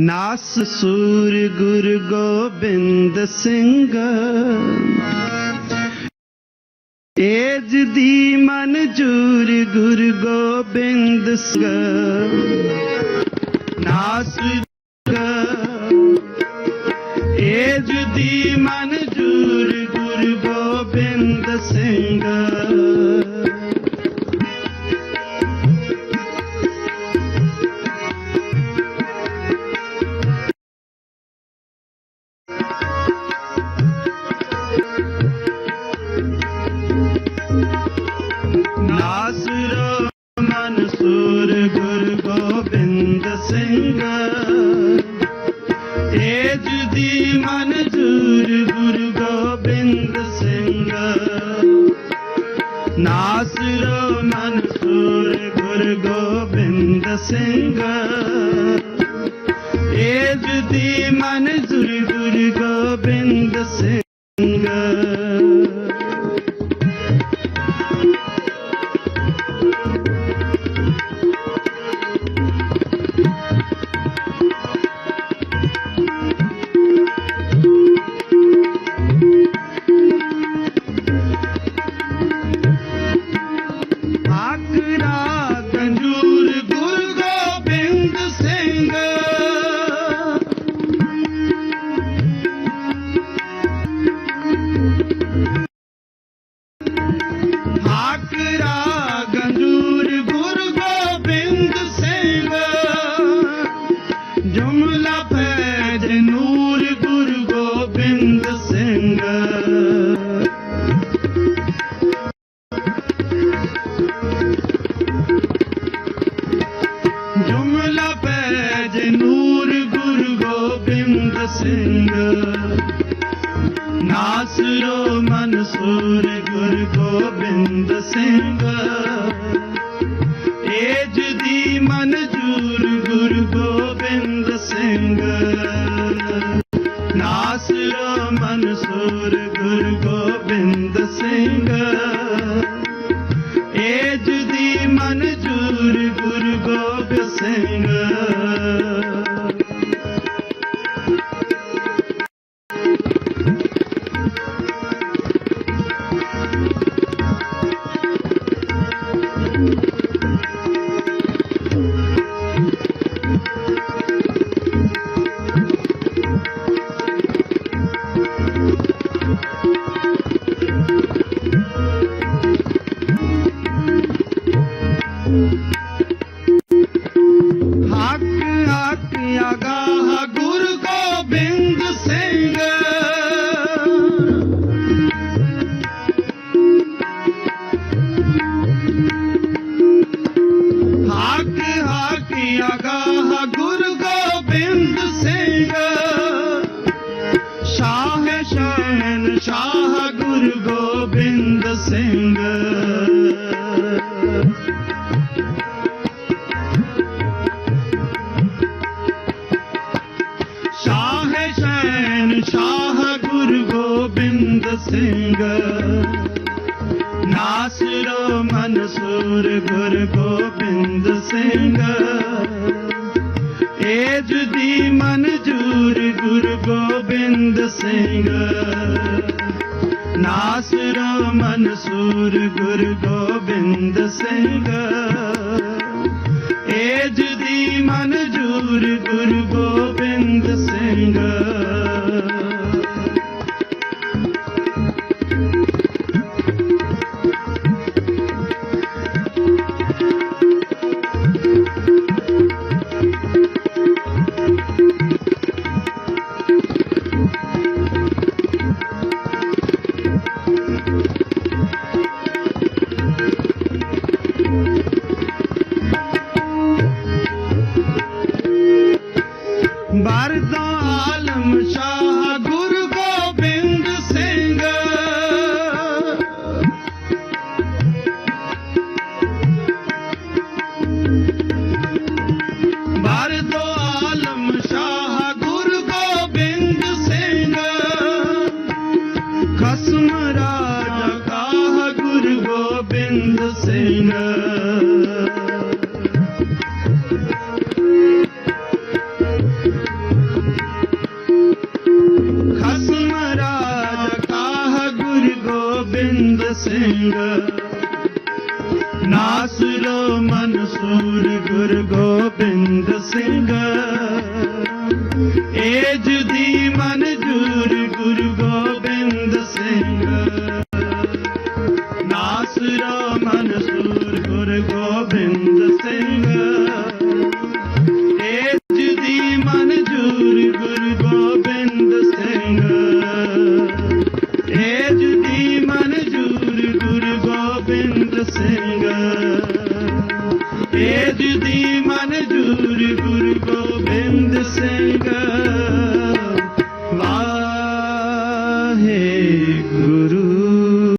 ਨਾਸ ਸੂਰ ਗੁਰ ਗੋਬਿੰਦ ਸਿੰਘ। ਏਜ ਦੀ ਮਨਜੂਰ ਗੁਰ ਗੋਬਿੰਦ ਸਿੰਘ। ਨਾਸ ਏਜ ਦੀ ਮਨਜੂਰ ਗੁਰ ਗੋਬਿੰਦ ਸਿੰਘ। ਸਿੰਘ ਏਜ ਦੀ ਮਨਜੂਰ ਗੁਰੂ ਗੋਬਿੰਦ ਸਿੰਘ ਨਾਸਰ ਮਨਸੂਰ ਗੁਰੂ ਗੋਬਿੰਦ ਸਿੰਘ ਏਜ ਦੀ ਮਨਜੂਰ ਗੁਰੂ ਗੋਬਿੰਦ ਸਿੰਘ ਗੁਰੂ ਗੋਬਿੰਦ ਸਿੰਘ। ਨਾਸਰੋ ਮਨਸੂਰ ਗੁਰੂ ਗੋਬਿੰਦ ਸਿੰਘ। ਏਜ ਦੀ ਮਨ ਸ਼ਹਿਨ ਸ਼ਾਹ ਗੁਰ ਗੋਬਿੰਦ ਸਿੰਘ। ਸ਼ਾਹ ਸ਼ੈਨ ਸ਼ਾਹ ਗੁਰੂ ਗੋਬਿੰਦ ਸਿੰਘ। ਨਾਸਰੋ ਮਨਸੂਰ ਗੁਰ ਗੋਬਿੰਦ ਸਿੰਘ। ਏਜ ਦੀ ਮਨਜੂਰ ਗੁਰੂ ਗੋਬਿੰਦ ਸਿੰਘ। ਨਾਸਰੋ ਮਨਸੂਰ ਗੁਰੂ ਗੋਬਿੰਦ ਸਿੰਘ। ਏਜ ਦੀ ਮਨਜੂਰ ਗੁਰੂ ਗੋਬਿੰਦ ਸਿੰਘ ਨਾਸਰੋ ਮਨਸੂਰ ਗੁਰ ਗੋਬਿੰਦ ਸਿੰਘ। ਏਜ ਦੀ ਮਨਜੂਰ